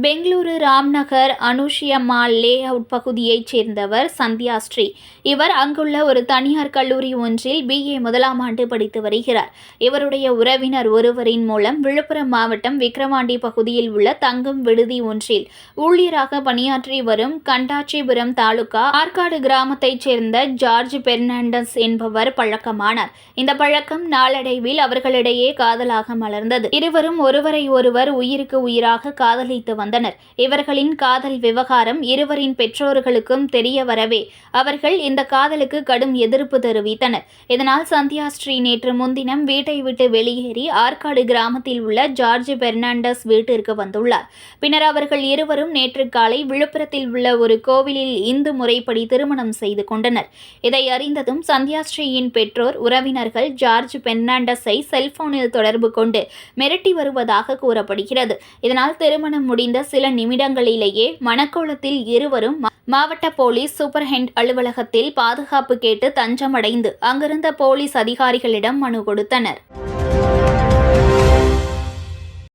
Bengaluru Ramnagar Anushiyamma layout பகுதியைச் சேர்ந்தவர் சந்தியா ஸ்ரீ. இவர் அங்குள்ள ஒரு தனியார் கல்லூரி ஒன்றில் பிஏ முதலாம் ஆண்டு படித்து வருகிறார். இவருடைய உறவினர் ஒருவரின் மூலம் விழுப்புரம் மாவட்டம் விக்கிரவாண்டி பகுதியில் உள்ள தங்கும் விடுதி ஒன்றில் ஊழியராக பணியாற்றி வரும் கண்டாச்சிபுரம் தாலுகா ஆற்காடு கிராமத்தைச் சேர்ந்த ஜார்ஜ் பெர்னாண்டஸ் என்பவர் பழக்கமானார். இந்த பழக்கம் நாளடைவில் அவர்களிடையே காதலாக மலர்ந்தது. இருவரும் ஒருவரை ஒருவர் உயிருக்கு உயிராக காதலித்து வந்தனர். இவர்களின் காதல் விவகாரம் இருவரின் பெற்றோர்களுக்கும் தெரிய வரவே அவர்கள் இந்த காதலுக்கு கடும் எதிர்ப்பு தெரிவித்தனர். இதனால் சந்தியா ஸ்ரீ நேற்று முன்தினம் வீட்டை விட்டு வெளியேறி ஆற்காடு கிராமத்தில் உள்ள ஜார்ஜ் பெர்னாண்டஸ் வீட்டிற்கு வந்துள்ளார். பின்னர் அவர்கள் இருவரும் நேற்று காலை விழுப்புரத்தில் உள்ள ஒரு கோவிலில் இந்து முறைப்படி திருமணம் செய்து கொண்டனர். இதை அறிந்ததும் சந்தியாஸ்ரீயின் பெற்றோர் உறவினர்கள் ஜார்ஜ் பெர்னாண்டஸை செல்போனில் தொடர்பு கொண்டு மிரட்டி வருவதாக கூறப்படுகிறது. இதனால் திருமணம் முடிந்த சில நிமிடங்களிலேயே மணக்கோலத்தில் இருவரும் மாவட்ட போலீஸ் சூப்பர்ஹெண்ட் அலுவலகத்தில் பாதுகாப்பு கேட்டு தஞ்சமடைந்து அங்கிருந்த போலீஸ் அதிகாரிகளிடம் மனு கொடுத்தனர்.